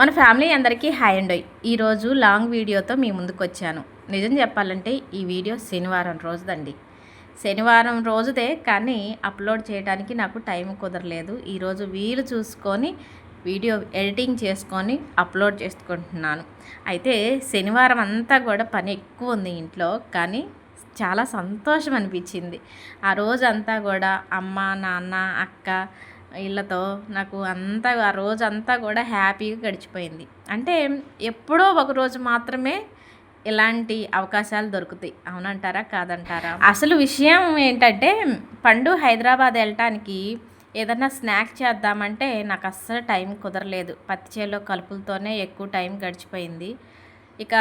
మన ఫ్యామిలీ అందరికీ hi and. ఈరోజు లాంగ్ వీడియోతో మీ ముందుకు వచ్చాను. నిజం చెప్పాలంటే ఈ వీడియో శనివారం రోజుదండి. శనివారం రోజుదే కానీ అప్లోడ్ చేయడానికి నాకు టైం కుదరలేదు. ఈరోజు వీలు చూసుకొని వీడియో ఎడిటింగ్ చేసుకొని అప్లోడ్ చేసుకుంటున్నాను. అయితే శనివారం అంతా కూడా పని ఎక్కువ ఉంది ఇంట్లో కానీ చాలా సంతోషం అనిపించింది. ఆ రోజంతా కూడా అమ్మ నాన్న అక్క వీళ్ళతో నాకు అంతా ఆ రోజు అంతా కూడా హ్యాపీగా గడిచిపోయింది. అంటే ఎప్పుడో ఒక రోజు మాత్రమే ఇలాంటి అవకాశాలు దొరుకుతాయి. అవునంటారా? కాదంటారా? అసలు విషయం ఏంటంటే పండు హైదరాబాద్ వెళ్ళటానికి ఏదన్నా స్నాక్ చేద్దామంటే నాకు అస్సలు టైం కుదరలేదు. పత్తి చేలో కలుపులతోనే ఎక్కువ టైం గడిచిపోయింది. ఇక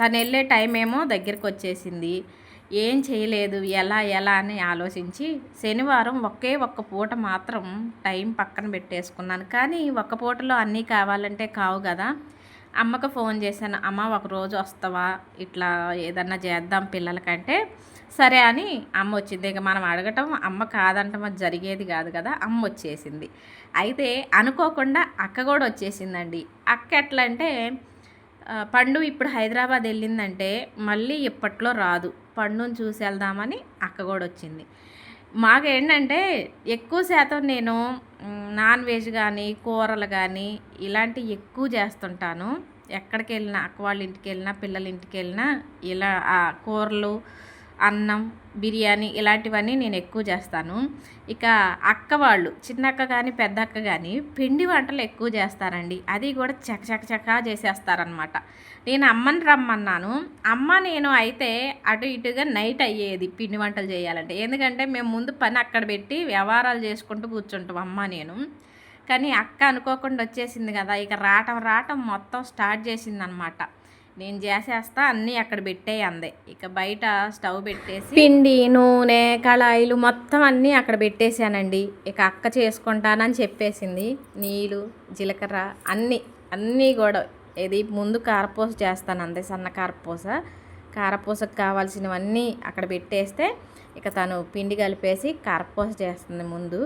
తను వెళ్ళే టైం ఏమో దగ్గరికి వచ్చేసింది ఏం చేయలేదు ఎలా ఎలా అని ఆలోచించి శనివారం ఒకే ఒక్క పూట మాత్రం టైం పక్కన పెట్టేసుకున్నాను. కానీ ఒక్క పూటలో అన్నీ కావాలంటే కావు కదా. అమ్మకు ఫోన్ చేశాను అమ్మ ఒకరోజు వస్తావా? ఇట్లా ఏదన్నా చేద్దాం పిల్లలకంటే. సరే అని అమ్మ వచ్చింది. ఇక మనం అడగటం అమ్మ కాదంటం అది జరిగేది కాదు కదా. అమ్మ వచ్చేసింది. అయితే అనుకోకుండా అక్క కూడా వచ్చేసిందండి. అక్క ఎట్లా అంటే పండు ఇప్పుడు హైదరాబాద్ వెళ్ళిందంటే మళ్ళీ ఇప్పట్లో రాదు. పండుని చూసి వెళ్దామని అక్క కూడా వచ్చింది. మాకు ఏంటంటే ఎక్కువ శాతం నేను నాన్ వెజ్ కానీ కూరలు కానీ ఇలాంటివి ఎక్కువ చేస్తుంటాను. ఎక్కడికి వెళ్ళినా అక్క వాళ్ళ ఇంటికి వెళ్ళినా పిల్లల ఇంటికి వెళ్ళినా ఇలా కూరలు అన్నం బిర్యానీ ఇలాంటివన్నీ నేను ఎక్కువ చేస్తాను. ఇక అక్క వాళ్ళు చిన్నక్క కానీ పెద్ద అక్క కానీ పిండి వంటలు ఎక్కువ చేస్తారండి. అది కూడా చక చక చక చేసేస్తారనమాట నేను అమ్మని రమ్మన్నాను. అమ్మ నేను అయితే అటు ఇటుగా నైట్ అయ్యేది పిండి వంటలు చేయాలంటే. ఎందుకంటే మేము ముందు పని అక్కడ పెట్టి వ్యవహారాలు చేసుకుంటూ కూర్చుంటాం అమ్మ నేను. కానీ అక్క అనుకోకుండా వచ్చేసింది కదా. ఇక రావటం రావటం మొత్తం స్టార్ట్ చేసిందనమాట నేను చేసేస్తా అన్నీ అక్కడ పెట్టేయి అందే. ఇక బయట స్టవ్ పెట్టేసి పిండి నూనె కళాయిలు మొత్తం అన్నీ అక్కడ పెట్టేశానండి. ఇక అక్క చేసుకుంటానని చెప్పేసింది. నీళ్ళు జీలకర్ర అన్నీ అన్నీ కూడా. ఇది ముందు కారపూస చేస్తాను అందే సన్న కారపూస. కారపూసకు కావాల్సినవన్నీ అక్కడ పెట్టేస్తే ఇక తను పిండి కలిపేసి కారపూస చేస్తుంది ముందు.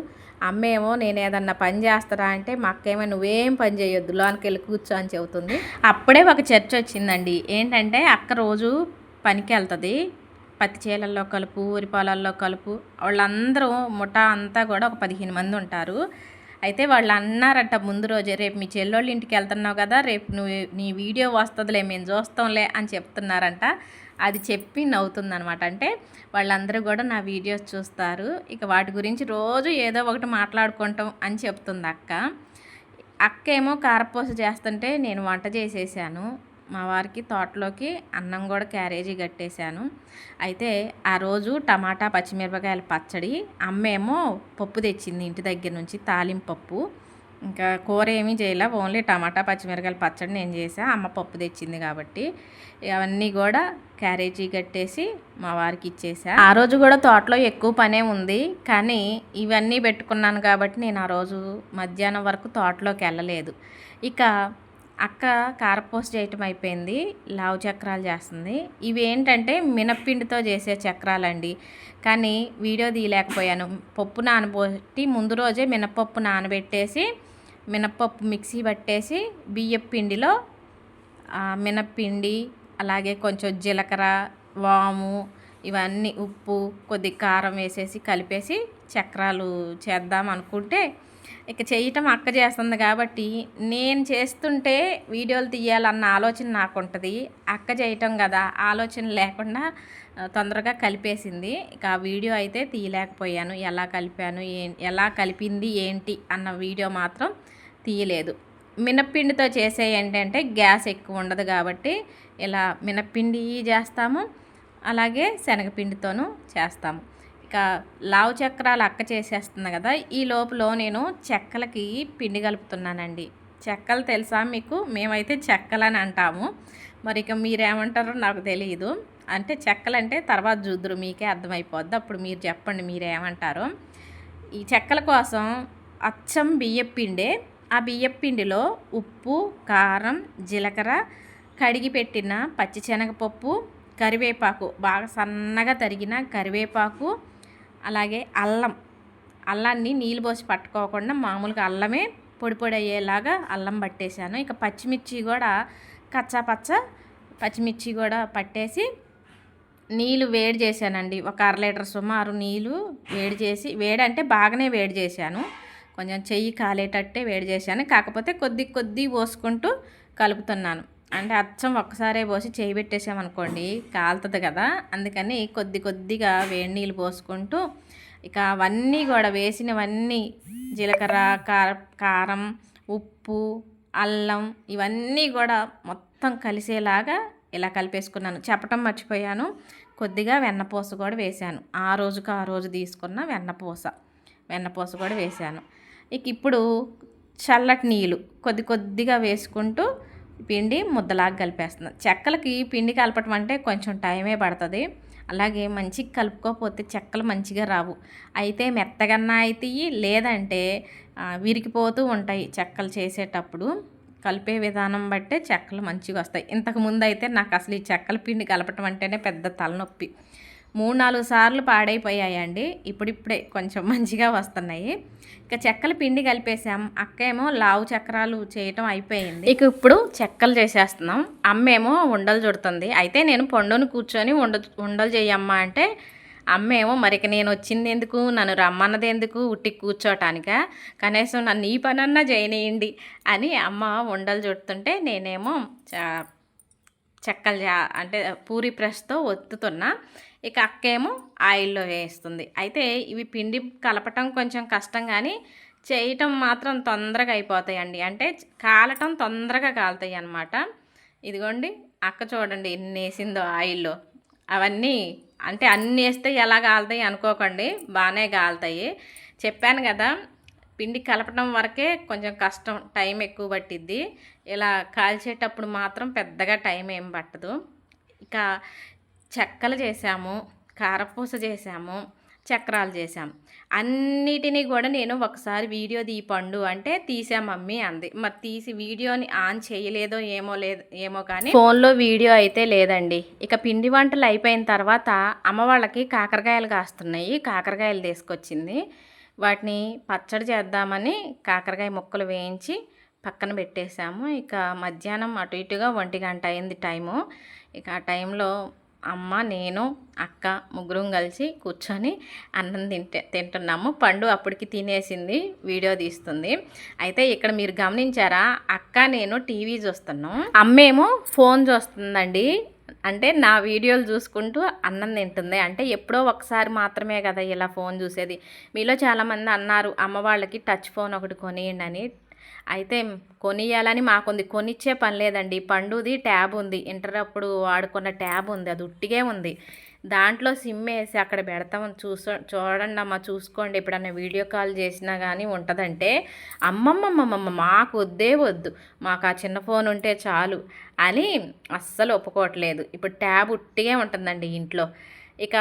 అమ్మేమో నేను ఏదన్నా పని చేస్తారా అంటే మా అక్కేమో నువ్వేం పని చేయొద్దు లోనికి వెళ్ళి కూర్చో అని చెబుతుంది. అప్పుడే ఒక చర్చ వచ్చిందండి. ఏంటంటే అక్క రోజు పనికి వెళ్తుంది. పత్తి చేలల్లో కలుపు ఊరి పొలాల్లో కలుపు. వాళ్ళందరూ ముఠా అంతా కూడా ఒక పదిహేను మంది ఉంటారు. అయితే వాళ్ళు అన్నారట ముందు రోజే రేపు మీ చెల్లెళ్ళ ఇంటికి వెళ్తున్నావు కదా రేపు నువ్వు నీ వీడియో వస్తుందిలే మేము చూస్తాంలే అని చెప్తున్నారంట. అది చెప్పి నవ్వుతుందనమాట అంటే వాళ్ళందరూ కూడా నా వీడియోస్ చూస్తారు. ఇక వాటి గురించి రోజు ఏదో ఒకటి మాట్లాడుకుంటాం అని చెప్తుంది అక్క. అక్క ఏమో కారపూస చేస్తుంటే నేను వంట చేసేసాను. మా వారికి తోటలోకి అన్నం కూడా క్యారేజీ కట్టేశాను. అయితే ఆ రోజు టమాటా పచ్చిమిరపకాయల పచ్చడి అమ్మేమో పప్పు తెచ్చింది ఇంటి దగ్గర నుంచి తాలింపు పప్పు. ఇంకా కూర ఏమీ చేయలే ఓన్లీ టమాటా పచ్చిమిరపకాయల పచ్చడి నేను చేసా అమ్మ పప్పు తెచ్చింది కాబట్టి. అవన్నీ కూడా క్యారేజీ కట్టేసి మా వారికి ఇచ్చేసా ఆ రోజు కూడా తోటలో ఎక్కువ పనే ఉంది కానీ ఇవన్నీ పెట్టుకున్నాను కాబట్టి నేను ఆ రోజు మధ్యాహ్నం వరకు తోటలోకి వెళ్ళలేదు. ఇక అక్క కారపూస చేయటం అయిపోయింది లావు చక్రాలు చేస్తుంది. ఇవి ఏంటంటే మినప్పిండితో చేసే చక్రాలండి. కానీ వీడియో తీయలేకపోయాను. పప్పు నానబోటి ముందు రోజే మినపప్పు నానబెట్టేసి మినపప్పు మిక్సీ పట్టేసి బియ్యపు పిండిలో మినప్పిండి అలాగే కొంచెం జీలకర్ర వాము ఇవన్నీ ఉప్పు కొద్ది కారం వేసేసి కలిపేసి చక్రాలు చేద్దాం అనుకుంటే ఇక చేయటం అక్క చేస్తుంది కాబట్టి నేను చేస్తుంటే వీడియోలు తీయాలన్న ఆలోచన నాకు ఉంటుంది అక్క చేయటం కదా ఆలోచన లేకుండా తొందరగా కలిపేసింది. ఇక ఆ వీడియో అయితే తీయలేకపోయాను. ఎలా కలిపాను ఏ ఎలా కలిపింది ఏంటి అన్న వీడియో మాత్రం తీయలేదు. మినప్పిండితో చేసే ఏంటంటే గ్యాస్ ఎక్కువ ఉండదు కాబట్టి ఇలా మినప్పిండి చేస్తాము. అలాగే శనగపిండితోనూ చేస్తాము. ఇక లావు చక్రాలు అక్క చేసేస్తుంది కదా ఈ లోపల నేను చెక్కలకి పిండి కలుపుతున్నానండి. చెక్కలు తెలుసా మీకు? మేమైతే చెక్కలని అంటాము. మరి ఇక మీరేమంటారో నాకు తెలియదు అంటే చెక్కలంటే తర్వాత చూద్దరు మీకే అర్థమైపోద్ది. అప్పుడు మీరు చెప్పండి మీరేమంటారో. ఈ చెక్కల కోసం అచ్చం బియ్యపు పిండే ఆ బియ్యపు పిండిలో ఉప్పు కారం జీలకర్ర కడిగి పెట్టిన పచ్చిశనగపప్పు కరివేపాకు బాగా సన్నగా తరిగిన కరివేపాకు అలాగే అల్లం. అల్లాన్ని నీళ్ళు పోసి పట్టుకోకుండా మామూలుగా అల్లమే పొడి పొడి అయ్యేలాగా అల్లం పట్టేశాను. ఇక పచ్చిమిర్చి కూడా కచ్చా పచ్చ పచ్చిమిర్చి కూడా పట్టేసి నీళ్ళు వేడి చేశానండి. ఒక అర లీటర్ సుమారు నీళ్ళు వేడి చేసి వేడి అంటే బాగానే వేడి చేశాను. కొంచెం చెయ్యి కాలేటట్టే వేడి చేశాను. కాకపోతే కొద్ది కొద్ది పోసుకుంటూ కలుపుతున్నాను. అంటే అచ్చం ఒక్కసారే పోసి చేయి పెట్టేసామనుకోండి కాలుతుంది కదా అందుకని కొద్ది కొద్దిగా వేడి నీళ్ళు పోసుకుంటూ ఇక అవన్నీ కూడా వేసినవన్నీ జీలకర్ర కారం ఉప్పు అల్లం ఇవన్నీ కూడా మొత్తం కలిసేలాగా ఇలా కలిపేసుకున్నాను. చెప్పటం మర్చిపోయాను. కొద్దిగా వెన్నపూస కూడా వేశాను. ఆ రోజుకు ఆ రోజు తీసుకున్న వెన్నపూస వెన్నపూస కూడా వేశాను. ఇక ఇప్పుడు చల్లటి నీళ్ళు కొద్ది కొద్దిగా వేసుకుంటూ పిండి ముద్దలాగా కలిపేస్తున్నాను చెక్కలకి పిండి కలపటం అంటే కొంచెం టైమే పడుతుంది. అలాగే మంచిగా కలుపుకోకపోతే చెక్కలు మంచిగా రావు. అయితే మెత్తగన్నా అయితే లేదంటే విరిగిపోతూ ఉంటాయి చెక్కలు చేసేటప్పుడు. కలిపే విధానం బట్టే చెక్కలు మంచిగా వస్తాయి. ఇంతకు ముందు అయితే నాకు అసలు ఈ చెక్కల పిండి కలపటం అంటేనే పెద్ద తలనొప్పి. మూడు నాలుగు సార్లు పాడైపోయాయండి. ఇప్పుడిప్పుడే కొంచెం మంచిగా వస్తున్నాయి. ఇక చెక్కల పిండి కలిపేసాం అక్కేమో లావు చక్రాలు చేయటం అయిపోయింది. ఇక ఇప్పుడు చెక్కలు చేసేస్తున్నాం. అమ్మేమో ఉండలు చుడుతుంది. అయితే నేను పండును కూర్చొని ఉండ ఉండలు చేయమ్మా అంటే అమ్మేమో మరిక నేను వచ్చింది ఎందుకు? నన్ను రమ్మన్నది ఎందుకు? ఉట్టి కూర్చోటానిక? కనీసం నన్ను ఈ పనన్నా చేయనియండి అని అమ్మ ఉండలు చుడుతుంటే నేనేమో చెక్కలు అంటే పూరి ప్రెస్తో ఒత్తుతున్నా. ఇక అక్కేమో ఆయిల్లో వేస్తుంది. అయితే ఇవి పిండి కలపటం కొంచెం కష్టం కానీ చేయటం మాత్రం తొందరగా అయిపోతాయండి. అంటే కాలటం తొందరగా కాలుతాయి అన్నమాట. ఇదిగోండి అక్క చూడండి ఎన్ని వేసిందో ఆయిల్లో. అవన్నీ అంటే అన్నీ వేస్తే ఎలా కాలుతాయి అనుకోకండి బాగానే కాలుతాయి. చెప్పాను కదా పిండి కలపడం వరకే కొంచెం కష్టం టైం ఎక్కువ పట్టిద్ది. ఇలా కాల్చేటప్పుడు మాత్రం పెద్దగా టైం ఏం పట్టదు. ఇక చెక్కలు చేసాము కారపూస చేసాము చక్రాలు చేసాం అన్నిటినీ కూడా నేను ఒకసారి వీడియో పండు అంటే తీసా మమ్మీ అంది. మరి తీసి వీడియోని ఆన్ చేయలేదో ఏమో లేదు ఏమో కానీ ఫోన్లో వీడియో అయితే లేదండి. ఇక పిండి వంటలు అయిపోయిన తర్వాత అమ్మ వాళ్ళకి కాకరకాయలు కాస్తున్నాయి కాకరకాయలు తీసుకొచ్చింది. వాటిని పచ్చడి చేద్దామని కాకరకాయ ముక్కలు వేయించి పక్కన పెట్టేశాము. ఇక మధ్యాహ్నం అటు ఇటుగా ఒంటి గంట అయింది టైము. ఇక ఆ టైంలో అమ్మ నేను అక్క ముగ్గురం కలిసి కూర్చొని అన్నం తింటే తింటున్నాము. పండు అప్పటికి తినేసింది వీడియో తీస్తుంది. అయితే ఇక్కడ మీరు గమనించారా అక్క నేను టీవీ చూస్తున్నాం. అమ్మేమో ఫోన్ చూస్తుందండి. అంటే నా వీడియోలు చూసుకుంటూ అన్నం తింటుంది. అంటే ఎప్పుడో ఒకసారి మాత్రమే కదా ఇలా ఫోన్ చూసేది. మీలో చాలామంది అన్నారు అమ్మ వాళ్ళకి టచ్ ఫోన్ ఒకటి కొనియండి అని అయితే కొనియాలని మాకుంది. కొనిచ్చే పని లేదండి. పండుది ట్యాబ్ ఉంది. ఇంటర్ అప్పుడు వాడుకున్న ట్యాబ్ ఉంది. అది ఉట్టిగే ఉంది. దాంట్లో సిమ్ వేసి అక్కడ పెడతాం. చూసో చూడండి అమ్మ చూసుకోండి. ఎప్పుడన్నా వీడియో కాల్ చేసినా కానీ ఉంటుందంటే అమ్మమ్మమ్మమ్మ మాకు వద్దే వద్దు. మాకు ఆ చిన్న ఫోన్ ఉంటే చాలు అని అస్సలు ఒప్పుకోవట్లేదు. ఇప్పుడు ట్యాబ్ ఉట్టిగా ఉంటుందండి ఇంట్లో. ఇక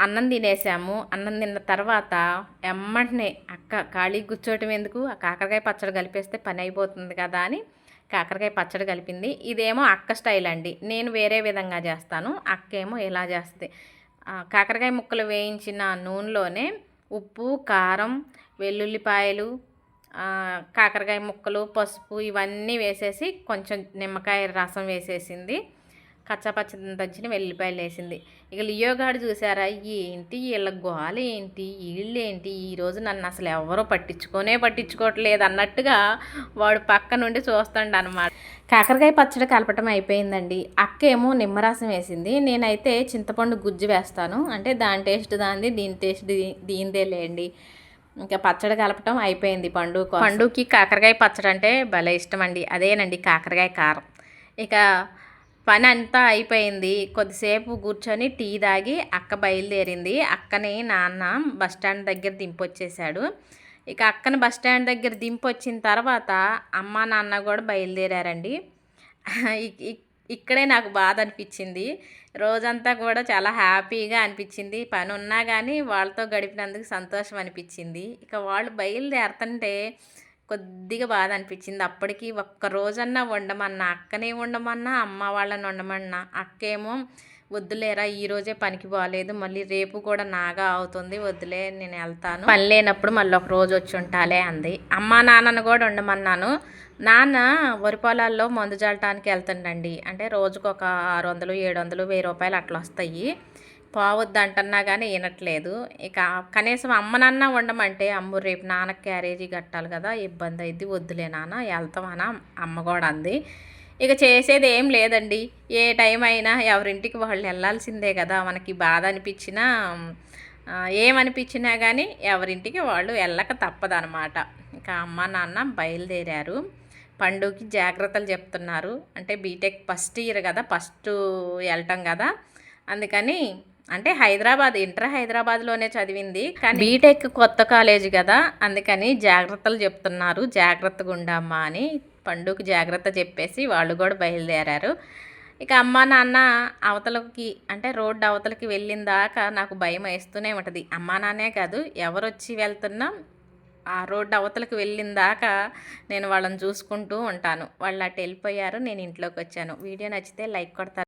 అన్నం తినేసాము. అన్నం తిన్న తర్వాత ఎమ్మంటనే అక్క ఖాళీ కూర్చోవటం ఎందుకు? ఆ కాకరకాయ పచ్చడి కలిపేస్తే పని అయిపోతుంది కదా అని కాకరకాయ పచ్చడి కలిపింది. ఇదేమో అక్క స్టైల్ అండి. నేను వేరే విధంగా చేస్తాను. అక్క ఏమో ఎలా చేస్తుంది కాకరకాయ ముక్కలు వేయించిన నూనెలోనే ఉప్పు కారం వెల్లుల్లిపాయలు కాకరకాయ ముక్కలు పసుపు ఇవన్నీ వేసేసి కొంచెం నిమ్మకాయ రసం వేసేసింది. కచ్చాపచ్చ దంచిన వెల్లిపాయలు వేసింది. ఇక లియోగాడు చూసారా ఏంటి వీళ్ళ గోల ఏంటి వీళ్ళు ఏంటి ఈరోజు నన్ను అసలు ఎవరో పట్టించుకోనే పట్టించుకోవట్లేదు అన్నట్టుగా వాడు పక్క నుండి చూస్తాడు అనమాట కాకరకాయ పచ్చడి కలపటం అయిపోయిందండి. అక్క ఏమో నిమ్మరసం వేసింది. నేనైతే చింతపండు గుజ్జు వేస్తాను. అంటే దాని టేస్ట్ దాంది దీని టేస్ట్ దీనిదే లేండి ఇంకా పచ్చడి కలపటం అయిపోయింది పండు పండుకి కాకరకాయ పచ్చడి అంటే భలే ఇష్టం అండి అదేనండి కాకరకాయ కారం. ఇక పని అంతా అయిపోయింది. కొద్దిసేపు కూర్చొని టీ తాగి అక్క బయలుదేరింది. అక్కని నాన్న బస్టాండ్ దగ్గర దింపొచ్చేసాడు ఇక అక్కని బస్టాండ్ దగ్గర దింపొచ్చిన తర్వాత అమ్మ నాన్న కూడా బయలుదేరారండి. ఇక్కడే నాకు బాధ అనిపించింది. రోజంతా కూడా చాలా హ్యాపీగా అనిపించింది. పని ఉన్నా కానీ వాళ్ళతో గడిపినందుకు సంతోషం అనిపించింది. ఇక వాళ్ళు బయలుదేరుతుంటే కొద్దిగా బాధ అనిపించింది. అప్పటికి ఒక్క రోజన్నా వండమన్నా అక్కనే వండమన్నా అమ్మ వాళ్ళని వండమన్నా అక్కేమో వద్దులేరా ఈ రోజే పనికి పోలేదు మళ్ళీ రేపు కూడా నాగా అవుతుంది వద్దులే నేను వెళ్తాను. పని లేనప్పుడు మళ్ళీ ఒక రోజు వచ్చి ఉంటాలే అంది. అమ్మా నాన్నను కూడా ఉండమన్నాను నాన్న వరి పొలాల్లో మందు చల్లటానికి వెళ్తుండండి. అంటే రోజుకు ఒక ఆరు వందలు ఏడు వందలు వెయ్యి రూపాయలు అట్లా వస్తాయి. పోవద్దు అంటున్నా కానీ వినట్లేదు. ఇక కనీసం అమ్మనన్నా ఉండమంటే అమ్మ రేపు నాన్న క్యారేజీ కట్టాలి కదా ఇబ్బంది అయింది వద్దులే నాన్న వెళ్తామన్నా అమ్మ కూడా అంది. ఇక చేసేది ఏం లేదండి. ఏ టైం అయినా ఎవరింటికి వాళ్ళు వెళ్ళాల్సిందే కదా. మనకి బాధ అనిపించినా ఏమనిపించినా కానీ ఎవరింటికి వాళ్ళు వెళ్ళక తప్పదనమాట. ఇంకా అమ్మ నాన్న బయలుదేరారు. పండుగకి జాగ్రత్తలు చెప్తున్నారు. అంటే బీటెక్ ఫస్ట్ ఇయర్ కదా ఫస్ట్ వెళ్ళటం కదా. అందుకని అంటే హైదరాబాద్ ఇంటర్ హైదరాబాద్లోనే చదివింది. కానీ బీటెక్ కొత్త కాలేజ్ కదా అందుకని జాగ్రత్తలు చెప్తున్నారు. జాగ్రత్తగా ఉండమ్మా అని పండుగ జాగ్రత్త చెప్పేసి వాళ్ళు కూడా బయలుదేరారు. ఇక అమ్మ నాన్న అవతలకి అంటే రోడ్డు అవతలకి వెళ్ళిన దాకా నాకు భయం వేస్తూనే ఉంటుంది. అమ్మా నాన్నే కాదు ఎవరు వచ్చి వెళ్తున్నా ఆ రోడ్డు అవతలకి వెళ్ళిన దాకా నేను వాళ్ళని చూసుకుంటూ ఉంటాను. వాళ్ళు అటు వెళ్ళిపోయారు నేను ఇంట్లోకి వచ్చాను. వీడియో నచ్చితే లైక్ కొడతారు.